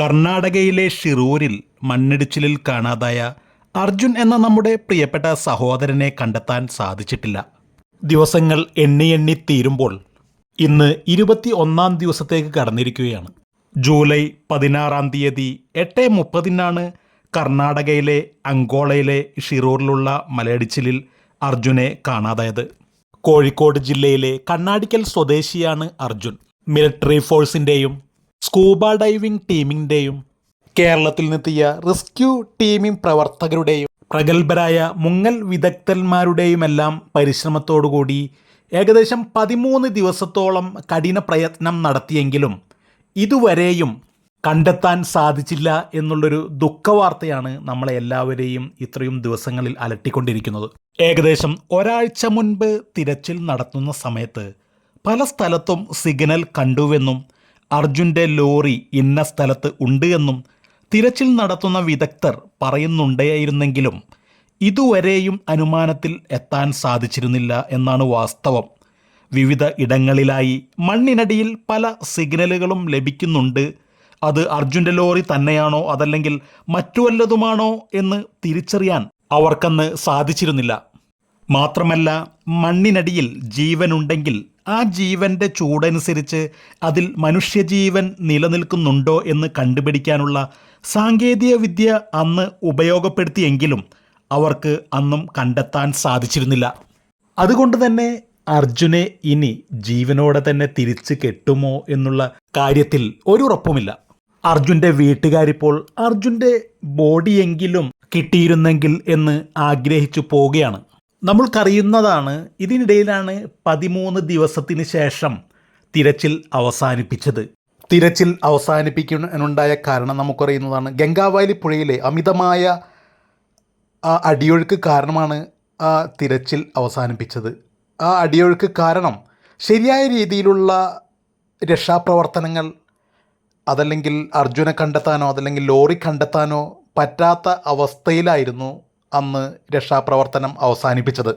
കർണാടകയിലെ ഷിറൂരിൽ മണ്ണിടിച്ചിലിൽ കാണാതായ അർജുൻ എന്ന നമ്മുടെ പ്രിയപ്പെട്ട സഹോദരനെ കണ്ടെത്താൻ സാധിച്ചിട്ടില്ല. ദിവസങ്ങൾ എണ്ണി എണ്ണി തീരുമ്പോൾ ഇന്ന് ഇരുപത്തി ഒന്നാം ദിവസത്തേക്ക് കടന്നിരിക്കുകയാണ്. ജൂലൈ പതിനാറാം തീയതി എട്ട് മുപ്പതിനാണ് കർണാടകയിലെ അങ്കോളയിലെ ഷിറൂറിലുള്ള മലയിടിച്ചിലിൽ അർജുനെ കാണാതായത്. കോഴിക്കോട് ജില്ലയിലെ കണ്ണാടിക്കൽ സ്വദേശിയാണ് അർജുൻ. മിലിറ്ററി ഫോഴ്സിന്റെയും സ്കൂബ ഡൈവിംഗ് ടീമിന്റെയും കേരളത്തിൽ നിന്നെത്തിയ റെസ്ക്യൂ ടീമിംഗ് പ്രവർത്തകരുടെയും പ്രഗത്ഭരായ മുങ്ങൽ വിദഗ്ധന്മാരുടെയുമെല്ലാം പരിശ്രമത്തോടുകൂടി ഏകദേശം പതിമൂന്ന് ദിവസത്തോളം കഠിന പ്രയത്നം നടത്തിയെങ്കിലും ഇതുവരെയും കണ്ടെത്താൻ സാധിച്ചില്ല എന്നുള്ളൊരു ദുഃഖവാർത്തയാണ് നമ്മളെ എല്ലാവരെയും ഇത്രയും ദിവസങ്ങളിൽ അലട്ടിക്കൊണ്ടിരിക്കുന്നത്. ഏകദേശം ഒരാഴ്ച മുൻപ് തിരച്ചിൽ നടത്തുന്ന സമയത്ത് പല സ്ഥലത്തും സിഗ്നൽ കണ്ടുവെന്നും അർജുന്റെ ലോറി ഇന്ന സ്ഥലത്ത് ഉണ്ട് എന്നും തിരച്ചിൽ നടത്തുന്ന വിദഗ്ധർ പറയുന്നുണ്ടായിരുന്നെങ്കിലും ഇതുവരെയും അനുമാനത്തിൽ എത്താൻ സാധിച്ചിരുന്നില്ല എന്നാണ് വാസ്തവം. വിവിധ ഇടങ്ങളിലായി മണ്ണിനടിയിൽ പല സിഗ്നലുകളും ലഭിക്കുന്നുണ്ട്. അത് അർജുന്റെ ലോറി തന്നെയാണോ അതല്ലെങ്കിൽ മറ്റു വല്ലതുമാണോ എന്ന് തിരിച്ചറിയാൻ അവർക്കന്ന് സാധിച്ചിരുന്നില്ല. മാത്രമല്ല മണ്ണിനടിയിൽ ജീവനുണ്ടെങ്കിൽ ആ ജീവന്റെ ചൂടനുസരിച്ച് അതിൽ മനുഷ്യജീവൻ നിലനിൽക്കുന്നുണ്ടോ എന്ന് കണ്ടുപിടിക്കാനുള്ള സാങ്കേതിക വിദ്യ അന്ന് ഉപയോഗപ്പെടുത്തിയെങ്കിലും അവർക്ക് അന്നും കണ്ടെത്താൻ സാധിച്ചിരുന്നില്ല. അതുകൊണ്ട് തന്നെ അർജുനെ ഇനി ജീവനോടെ തന്നെ തിരിച്ചു കെട്ടുമോ എന്നുള്ള കാര്യത്തിൽ ഒരു ഉറപ്പുമില്ല അർജുന്റെ വീട്ടുകാരിപ്പോൾ അർജുന്റെ ബോഡിയെങ്കിലും കിട്ടിയിരുന്നെങ്കിൽ എന്ന് ആഗ്രഹിച്ചു പോവുകയാണ്. നമ്മൾക്കറിയുന്നതാണ് ഇതിനിടയിലാണ് പതിമൂന്ന് ദിവസത്തിന് ശേഷം തിരച്ചിൽ അവസാനിപ്പിച്ചത്. തിരച്ചിൽ അവസാനിപ്പിക്കാനുണ്ടായ കാരണം നമുക്കറിയുന്നതാണ്. ഗംഗാവാലി പുഴയിലെ അമിതമായ അടിയൊഴുക്ക് കാരണമാണ് ആ തിരച്ചിൽ അവസാനിപ്പിച്ചത്. ആ അടിയൊഴുക്ക് കാരണം ശരിയായ രീതിയിലുള്ള രക്ഷാപ്രവർത്തനങ്ങൾ അതല്ലെങ്കിൽ അർജുനെ കണ്ടെത്താനോ അതല്ലെങ്കിൽ ലോറി കണ്ടെത്താനോ പറ്റാത്ത അവസ്ഥയിലായിരുന്നു അന്ന് രക്ഷാപ്രവർത്തനം അവസാനിപ്പിച്ചത്.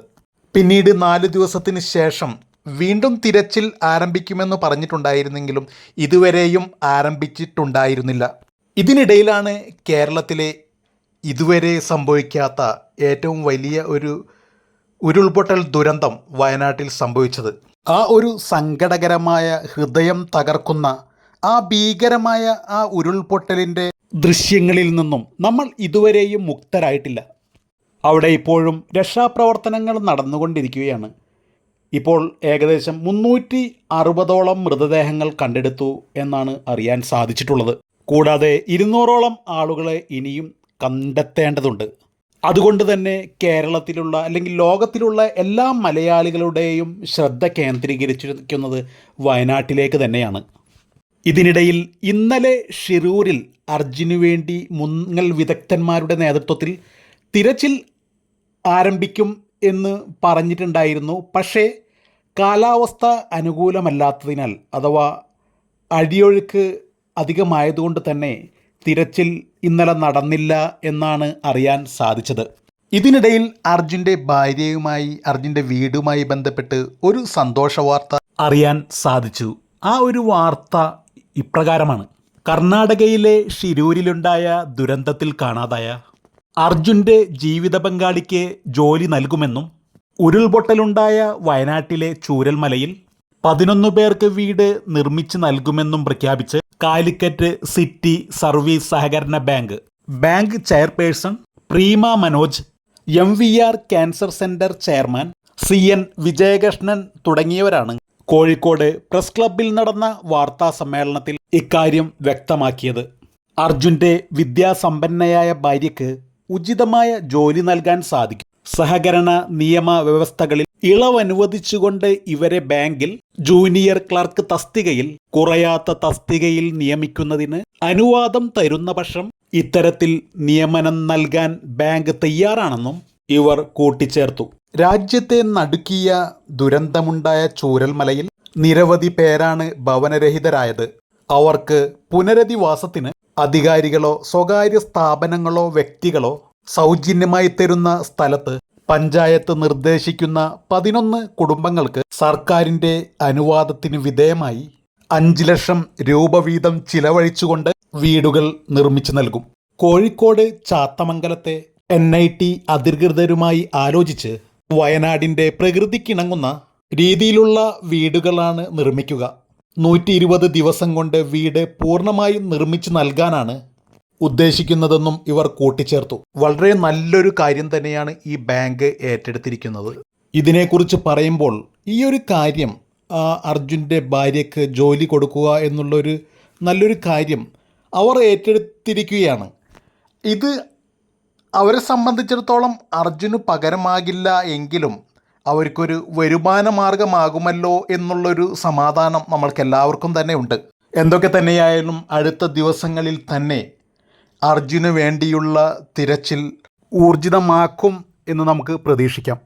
പിന്നീട് നാല് ദിവസത്തിന് ശേഷം വീണ്ടും തിരച്ചിൽ ആരംഭിക്കുമെന്ന് പറഞ്ഞിട്ടുണ്ടായിരുന്നെങ്കിലും ഇതുവരെയും ആരംഭിച്ചിട്ടുണ്ടായിരുന്നില്ല. ഇതിനിടയിലാണ് കേരളത്തിലെ ഇതുവരെ സംഭവിക്കാത്ത ഏറ്റവും വലിയ ഒരു ഉരുൾപൊട്ടൽ ദുരന്തം വയനാട്ടിൽ സംഭവിച്ചത്. ആ ഒരു സങ്കടകരമായ ഹൃദയം തകർക്കുന്ന ആ ഭീകരമായ ആ ഉരുൾപൊട്ടലിന്റെ ദൃശ്യങ്ങളിൽ നിന്നും നമ്മൾ ഇതുവരെയും മുക്തരായിട്ടില്ല. അവിടെ ഇപ്പോഴും രക്ഷാപ്രവർത്തനങ്ങൾ നടന്നുകൊണ്ടിരിക്കുകയാണ്. ഇപ്പോൾ ഏകദേശം മുന്നൂറ്റി അറുപതോളം മൃതദേഹങ്ങൾ കണ്ടെടുത്തു എന്നാണ് അറിയാൻ സാധിച്ചിട്ടുള്ളത്. കൂടാതെ ഇരുന്നൂറോളം ആളുകളെ ഇനിയും കണ്ടെത്തേണ്ടതുണ്ട്. അതുകൊണ്ട് തന്നെ കേരളത്തിലുള്ള അല്ലെങ്കിൽ ലോകത്തിലുള്ള എല്ലാ മലയാളികളുടെയും ശ്രദ്ധ കേന്ദ്രീകരിച്ചിരിക്കുന്നത് വയനാട്ടിലേക്ക് തന്നെയാണ്. ഇതിനിടയിൽ ഇന്നലെ ഷിരൂരിൽ അർജുനു വേണ്ടി മുങ്ങൽ വിദഗ്ധന്മാരുടെ നേതൃത്വത്തിൽ തിരച്ചിൽ ആരംഭിക്കും എന്ന് പറഞ്ഞിട്ടുണ്ടായിരുന്നു. പക്ഷേ കാലാവസ്ഥ അനുകൂലമല്ലാത്തതിനാൽ അഥവാ അടിയൊഴുക്ക് അധികമായതുകൊണ്ട് തന്നെ തിരച്ചിൽ ഇന്നലെ നടന്നില്ല എന്നാണ് അറിയാൻ സാധിച്ചത്. ഇതിനിടയിൽ അർജുന്റെ ഭാര്യയുമായി അർജുന്റെ വീടുമായി ബന്ധപ്പെട്ട് ഒരു സന്തോഷ വാർത്ത അറിയാൻ സാധിച്ചു. ആ ഒരു വാർത്ത ഇപ്രകാരമാണ്. കർണാടകയിലെ ഷിരൂരിലുണ്ടായ ദുരന്തത്തിൽ കാണാതായ അർജുന്റെ ജീവിത പങ്കാളിക്ക് ജോലി നൽകുമെന്നും ഉരുൾപൊട്ടലുണ്ടായ വയനാട്ടിലെ ചൂരൽമലയിൽ പതിനൊന്ന് പേർക്ക് വീട് നിർമ്മിച്ച് നൽകുമെന്നും പ്രഖ്യാപിച്ച് കാലിക്കറ്റ് സിറ്റി സർവീസ് സഹകരണ bank. Bank chairperson Preema Manoj M V R cancer centre chairman C N Vijayakrishnan തുടങ്ങിയവരാണ് കോഴിക്കോട് പ്രസ് ക്ലബ്ബിൽ നടന്ന വാർത്താ സമ്മേളനത്തിൽ ഇക്കാര്യം വ്യക്തമാക്കിയത്. അർജുന്റെ വിദ്യാസമ്പന്നയായ ഭാര്യയ്ക്ക് ഉചിതമായ ജോലി നൽകാൻ സാധിക്കും. സഹകരണ നിയമ വ്യവസ്ഥകളിൽ ഇളവനുവദിച്ചുകൊണ്ട് ഇവരെ ബാങ്കിൽ ജൂനിയർ ക്ലർക്ക് തസ്തികയിൽ കുറയാത്ത തസ്തികയിൽ നിയമിക്കുന്നതിന് അനുവാദം തരുന്ന പക്ഷം ഇത്തരത്തിൽ നിയമനം നൽകാൻ ബാങ്ക് തയ്യാറാണെന്നും ഇവർ കൂട്ടിച്ചേർത്തു. രാജ്യത്തെ നടുക്കിയ ദുരന്തമുണ്ടായ ചൂരൽമലയിൽ നിരവധി പേരാണ് ഭവനരഹിതരായത്. അവർക്ക് പുനരധിവാസത്തിന് അധികാരികളോ സ്വകാര്യ സ്ഥാപനങ്ങളോ വ്യക്തികളോ സൗജന്യമായി തരുന്ന സ്ഥലത്ത് പഞ്ചായത്ത് നിർദ്ദേശിക്കുന്ന പതിനൊന്ന് കുടുംബങ്ങൾക്ക് സർക്കാരിന്റെ അനുവാദത്തിന് വിധേയമായി അഞ്ച് ലക്ഷം രൂപ വീതം ചിലവഴിച്ചുകൊണ്ട് വീടുകൾ നിർമ്മിച്ചു നൽകും. കോഴിക്കോട് ചാത്തമംഗലത്തെ എൻ ഐ ടി അധികൃതരുമായി ആലോചിച്ച് വയനാടിന്റെ പ്രകൃതിക്കിണങ്ങുന്ന രീതിയിലുള്ള വീടുകളാണ് നിർമ്മിക്കുക. നൂറ്റി ഇരുപത് ദിവസം കൊണ്ട് വീട് പൂർണമായും നിർമ്മിച്ച് നൽകാനാണ് ഉദ്ദേശിക്കുന്നതെന്നും ഇവർ കൂട്ടിച്ചേർത്തു. വളരെ നല്ലൊരു കാര്യം തന്നെയാണ് ഈ ബാങ്ക് ഏറ്റെടുത്തിരിക്കുന്നത്. ഇതിനെക്കുറിച്ച് പറയുമ്പോൾ ഈ ഒരു കാര്യം അർജുന്റെ ഭാര്യയ്ക്ക് ജോലി കൊടുക്കുക എന്നുള്ളൊരു നല്ലൊരു കാര്യം അവർ ഏറ്റെടുത്തിരിക്കുകയാണ്. ഇത് അവരെ സംബന്ധിച്ചിടത്തോളം അർജുന് പകരമാകില്ല എങ്കിലും അവർക്കൊരു വരുമാന മാർഗമാകുമല്ലോ എന്നുള്ളൊരു സമാധാനം നമ്മൾക്കെല്ലാവർക്കും തന്നെ ഉണ്ട്. എന്തൊക്കെ തന്നെയായാലും അടുത്ത ദിവസങ്ങളിൽ തന്നെ അർജുന് വേണ്ടിയുള്ള തിരച്ചിൽ ഊർജിതമാക്കും എന്ന് നമുക്ക് പ്രതീക്ഷിക്കാം.